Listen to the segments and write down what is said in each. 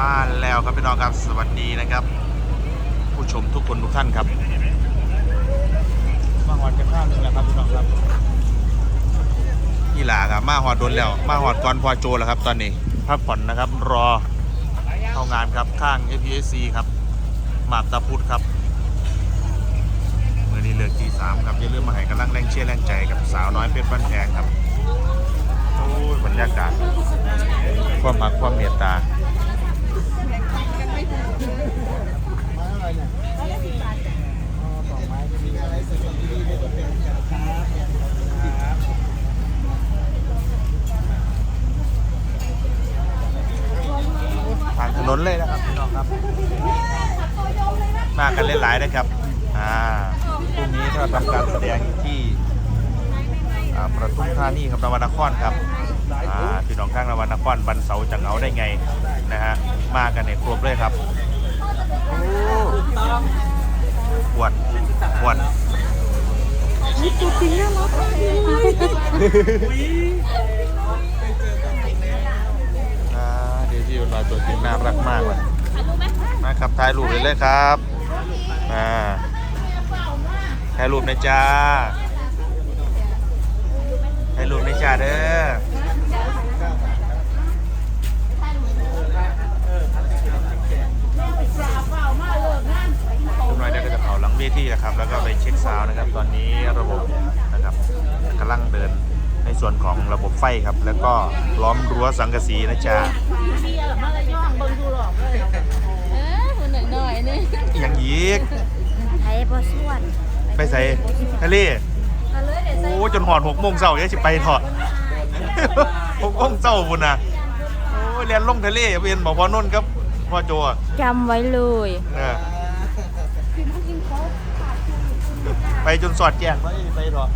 มาแล้วครับพี่น้องครับสวัสดีนะครับ ผู้ชมทุกคนทุกท่านครับมาหอดกันข้าวนึงแล้วครับพี่น้องครับนี่หลาครับมาหอดโดนแล้วมาหอดก่อนพอโจแล้วครับ ตอนนี้พักผ่อนนะครับรอเข้างานครับข้าง APSC ครับมาบตาพุธครับเมื่อนี้เลิกที่สามครับอย่าลืมมาให้กำลังแรงเชียร์แรงใจกับสาวน้อยเพชรบ้านแพงครับโอ้ยบรรยากาศความรักความเมตตา ทางถนนเลยนะ ครับ มากันเล่นหลายนะครับ อ่าพรุ่งนี้ก็ทำการแสดงอยู่ที่ประทุมธานีครับนวนครครับอ่าพี่น้องข้างนวนครบันเสาร์จะเหงาได้ไงนะฮะมากันในครบเลยครับโอ้ปวดปวดตัวจริงน่ารักอ่าเดซี่เป็นมาตัวจริงน่ารักมากเลย มาครับถ่ายรูปเลยเลยครับอ่าถ่ายรูปนะจ้าถ่ายรูปนะจ้าเด้อทุกหน่อยเดี๋ยวก็จะเผาหลังเวทีนะครับ แล้วก็ไปเช็คซาวน์นะครับ ตอนนี้ระบบนะครับกำลังเดิน ในส่วนของระบบไฟครับ แล้วก็ล้อมรั้วสังกะสีนะจ๊ะเออคนหน่อยหน่อยนึงอหย่างยีกไอ้บอส่วนไปใส่ทะเลเอาเลยเดี๋ยวใส่โอ้จนหอดหกโมงเช้าเดี๋ยวสิไปถอดหกโมงเช้าบุญนะโอ้ยเรียนลงทะเลเวียนบอกพ่อนนท์ครับพ่อโจอะจำไว้เลยเออไปจนสอดแจ้งว่าไปถอด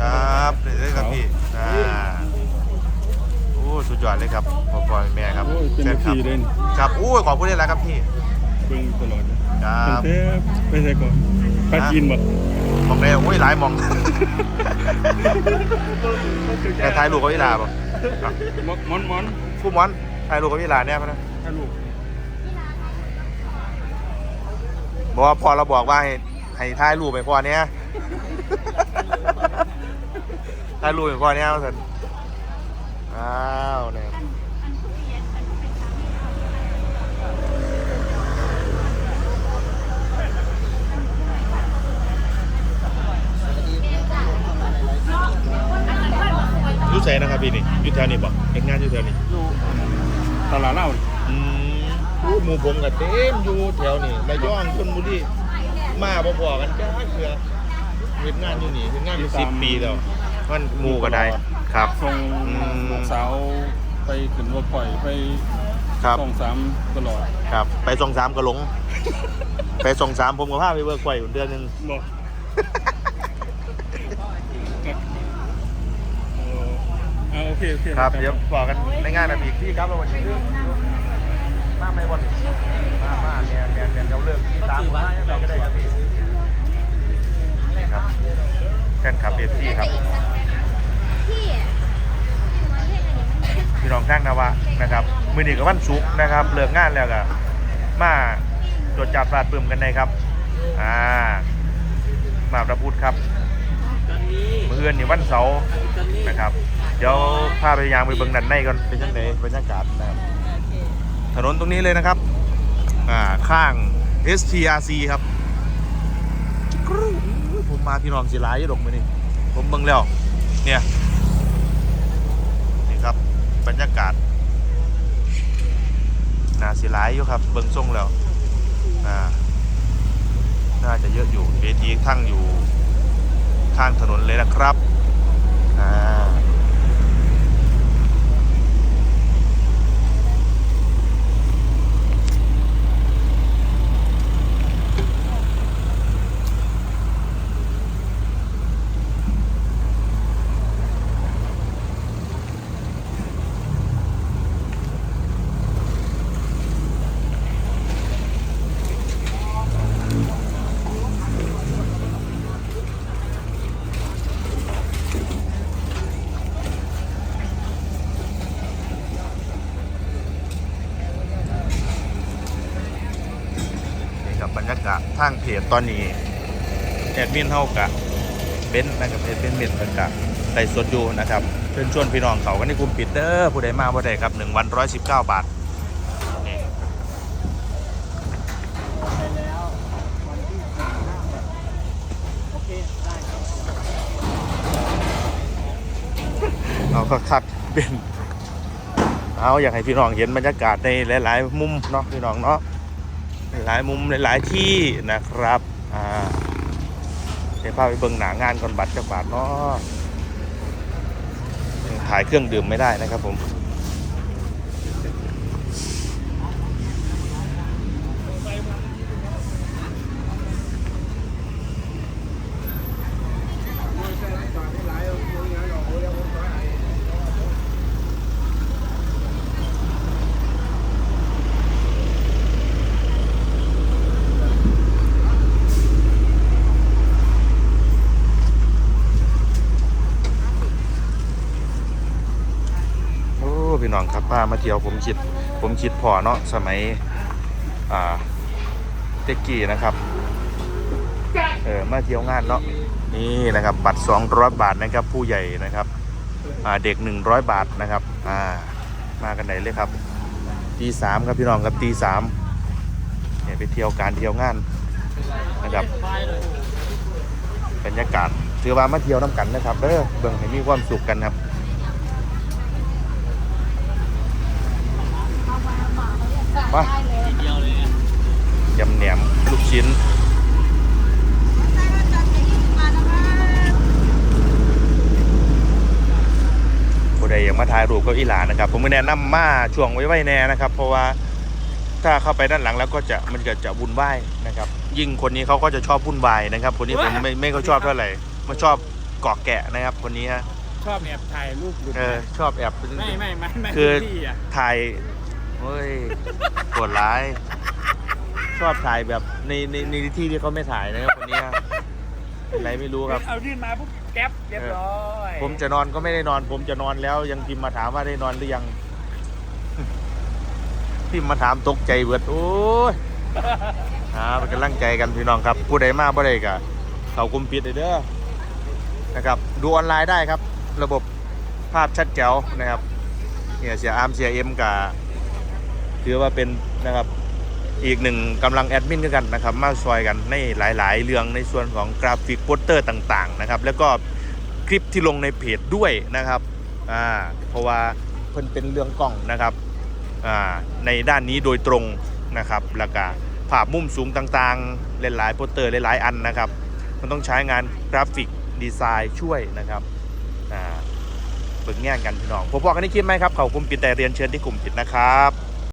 ครับเดี๋ยวครับพี่อ่าโอ้สุดยอดเลยครับพ่อพ่อแม่ครับโอ้ยเป็นแฟนคลับ พี่เล่นครับโอ้ยขอบคุณเลยนะครับพี่เบิ่งตลอดครับเทปไปใส่ก่อนปลาจีนบ่มองได้โอ้ยหลายมองแต่ถ่ายรูปกับวิลาป่ะมอนมอนมอนผู้มอนถ่ายรูปกับวิลาเนี่ยพะนะถ้าลูกบอกว่าพอเราบอกว่าให้ให้ถ่ายรูปไปพอเนี้ย ถ่ายรูปไปพอเนี้ยมาสินอ้าวเนี่ยอยุ่ใส่นะครับพี่นี่อยุ่แถวนี้ป่ะเอกงานอยุ่แถวนี้อยู่ตลาดเหล้านี่อืมอู้หมู่ผมกับเต็มอยู่แถวนี้ระยองชลบุรีมาพอๆกันจ้าเคือเฮ็ดงานอยู่นี่เฮ็ดงานอยู่สิบปีแล้ว มันหมู่ก็ได้ครับ ส่งอืม ลูกสาวไปขึ้นรถปล่อยไปครับสองสามตลอดครับ ไปส่งสามก็หลง ไปส่งสามผมก็พาไปเวิร์กไว้อยู่เดือนหนึงบ่เออเอาโอเคโอเคครับเดี๋ยวบอกกันในงานนะพี่พี่ครับเราวันนี้มาไม่วันมามาเนี่ยเนี่ยเนี่ยเดี๋ยวเลิกตามผมมายังไงก็ได้ครับพี่นี่ครับแฟนคลับเอฟซีครับ พี่น้องข้างนาวะนะครับ มือหนึ่งกับวันศุกร์นะครับเลิกงานแล้วก็มาตรวจจับปราดปรืมกันได้ครับอ่ามาประพุทธครับมือเอือนนี่วันเสาร์นะครับ เดี๋ยวพาไปยางไปเบิ่งดันในก่อนเป็นยังไงบรรยากาศนะครับถนนตรงนี้เลยนะครับอ่าข้าง STRC ครับผมมาพี่น้องสิหลายยู่ดอกมือนี่ผมเบิ่งแล้วเนี่ยนี่ครับ บรรยากาศน่าสียหลายอยู่ครับ เบิ้งซ่งแล้วน่าจะเยอะอยู่เวทีทั้งอยู่ข้างถนนเลยนะครับ ทางเพจตอนนี้แอดมินเฮากะเบนซ์นะครับเพจเป็นเบนซ์เพิ่นกะไลฟ์สดอยู่นะครับเชิญชวนพี่น้องเขากันในกลุ่มปิดเด้อผู้ใดมาบ่ได้ครับ1วัน119บาทนี่เอาคักๆเป็นเอาอยากให้พี่น้องเห็นบรรยากาศในหลาย ๆ มุมเนาะพี่น้องเนาะ หลายมุมหลายๆที่นะครับอ่าเดี๋ยวพาไปเบิ่งหนางานก่อนบัตรจักบาทเนาะถ่ายเครื่องดื่มไม่ได้นะครับผม พี่น้องครับป้ามาเที่ยวผมคิด ผมคิดพอเนาะสมัยอ่าเต็กกี้นะครับเออมาเที่ยวงานเนาะนี่นะครับบัตร200บาทนะครับผู้ใหญ่นะครับอ่าเด็ก 100 บาทนะครับอ่ามากันไหนเลยครับตีสามครับพี่น้องครับตีสามเนี่ยไปเที่ยวการเที่ยวงานนะครับบรรยากาศถือว่ามาเที่ยวน้ำกันนะครับเด้อเบิ่งให้มีความสุขกันครับ มายำแหนมลูกชิ้น ผู้ใดอยากมาถ่าย รูปก็อีหลานะครับ ผมไม่แนะนำมาช่วงไว้ไว้แน่นะครับ เพราะว่าถ้าเข้าไปด้านหลังแล้วก็จะมันก็จะวุ่นวายนะครับ ยิ่งคนนี้เขาก็จะชอบวุ่นวายนะครับ คนนี้ผมไม่ไม่ก็ชอบเท่าไหร่มาชอบเกาะแกะนะครับ คนนี้ฮะชอบแอบถ่ายรูปหลุดเออชอบแอบไม่ไม่ไม่ไม่คือพี่อะถ่ถ่ายเฮ้ยโหดร้าย ชอบถ่ายแบบในในในที่ที่เขาไม่ถ่ายนะครับคนนี้ฮะเป็นไรไม่รู้ครับเอายื่นมาปุ๊บ แก๊ปเรียบร้อยผมจะนอนก็ไม่ได้นอน ผมจะนอนแล้วยังพิมพ์มาถามว่าได้นอนหรือยัง พิมพ์มาถามตกใจเบิดโอ้ยหาเป็นกำลังใจกันพี่น้องครับผู้ใดมาบ่ได้กะเขากุมปิดเลยเด้อนะครับดูออนไลน์ได้ครับ ระบบภาพชัดแจ๋วนะครับเนี่ยเสียอาร์มเสียเอ็มกับถือว่าเป็นนะครับ อีกหนึ่งกำลังแอดมินกันนะครับ มาซอยกันในหลาย ๆ เรื่องในส่วนของกราฟิกโปสเตอร์ต่างๆนะครับแล้วก็คลิปที่ลงในเพจด้วยนะครับอ่าเพราะว่าเพิ่นเป็นเรื่องกล้องนะครับอ่าในด้านนี้โดยตรงนะครับแล้วก็ภาพมุมสูงต่างๆหลายๆโปสเตอร์หลายๆอันนะครับ มันต้องใช้งานกราฟิกดีไซน์ช่วยนะครับอ่าเบิ่งแง่งกันพี่น้องพบกันในคลิปไหมครับเขากลุ่มปิดแต่เรียนเชิญที่กลุ่มปิดนะครับ